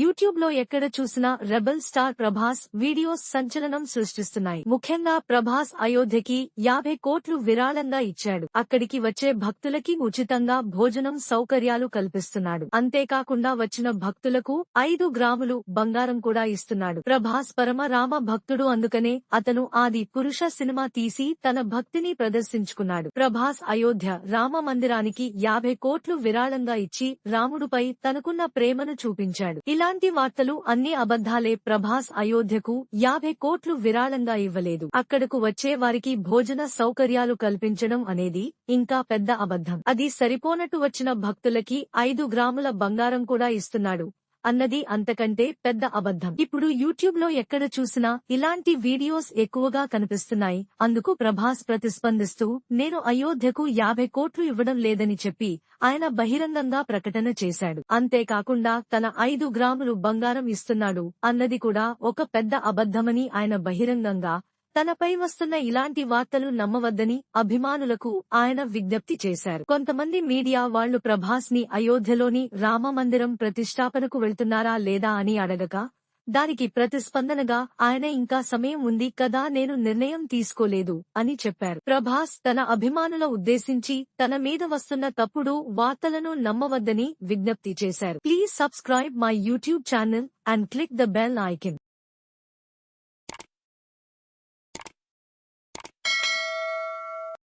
యూట్యూబ్లో ఎక్కడ చూసినా రెబల్ స్టార్ ప్రభాస్ వీడియోస్ సంచలనం సృష్టిస్తున్నాయి. ముఖ్యంగా ప్రభాస్ అయోధ్యకి యాభై కోట్లు విరాళంగా ఇచ్చాడు. అక్కడికి వచ్చే భక్తులకి ఉచితంగా భోజనం సౌకర్యాలు కల్పిస్తున్నాడు. అంతేకాకుండా వచ్చిన భక్తులకు ఐదు గ్రాములు బంగారం కూడా ఇస్తున్నాడు. ప్రభాస్ పరమ రామ భక్తుడు అందుకనే అతను ఆది పురుష సినిమా తీసి తన భక్తిని ప్రదర్శించుకున్నాడు. ప్రభాస్ అయోధ్య రామ మందిరానికి యాభై కోట్లు విరాళంగా ఇచ్చి రాముడుపై తనకున్న ప్రేమను చూపించాడు. ఇలా ఇలాంటి వార్తలు అన్ని అబద్ధాలే. ప్రభాస్ అయోధ్యకు యాభై కోట్లు విరాళంగా ఇవ్వలేదు. అక్కడకు వచ్చే వారికి భోజన సౌకర్యాలు కల్పించడం అనేది ఇంకా పెద్ద అబద్ధం. అది సరిపోనట్టు వచ్చిన భక్తులకి ఐదు గ్రాముల బంగారం కూడా ఇస్తున్నాడు. అన్నది అంతకంటే పెద్ద అబద్ధం. ఇప్పుడు యూట్యూబ్లో ఎక్కడ చూసినా ఇలాంటి వీడియోస్ ఎక్కువగా కనిపిస్తున్నాయి. అందుకు ప్రభాస్ ప్రతిస్పందిస్తూ నేను అయోధ్యకు యాభై కోట్లు ఇవ్వడం లేదని చెప్పి ఆయన బహిరంగంగా ప్రకటన చేశాడు. అంతేకాకుండా తన ఐదు గ్రాములు బంగారం ఇస్తున్నాడు అన్నది కూడా ఒక పెద్ద అబద్ధమని ఆయన బహిరంగంగా తనపై వస్తున్న ఇలాంటి వార్తలు నమ్మవద్దని అభిమానులకు ఆయన విజ్ఞప్తి చేశారు. కొంతమంది మీడియా వాళ్ళు ప్రభాస్ని అయోధ్యలోని రామ మందిరం ప్రతిష్టాపనకు వెళ్తున్నారా లేదా అని అడగగా దానికి ప్రతిస్పందనగా ఆయన ఇంకా సమయం ఉంది కదా నేను నిర్ణయం తీసుకోలేదు అని చెప్పారు. ప్రభాస్ తన అభిమానుల ఉద్దేశించి తన మీద వస్తున్న తప్పుడు వార్తలను నమ్మవద్దని విజ్ఞప్తి చేశారు. Please subscribe my YouTube channel and click the bell icon.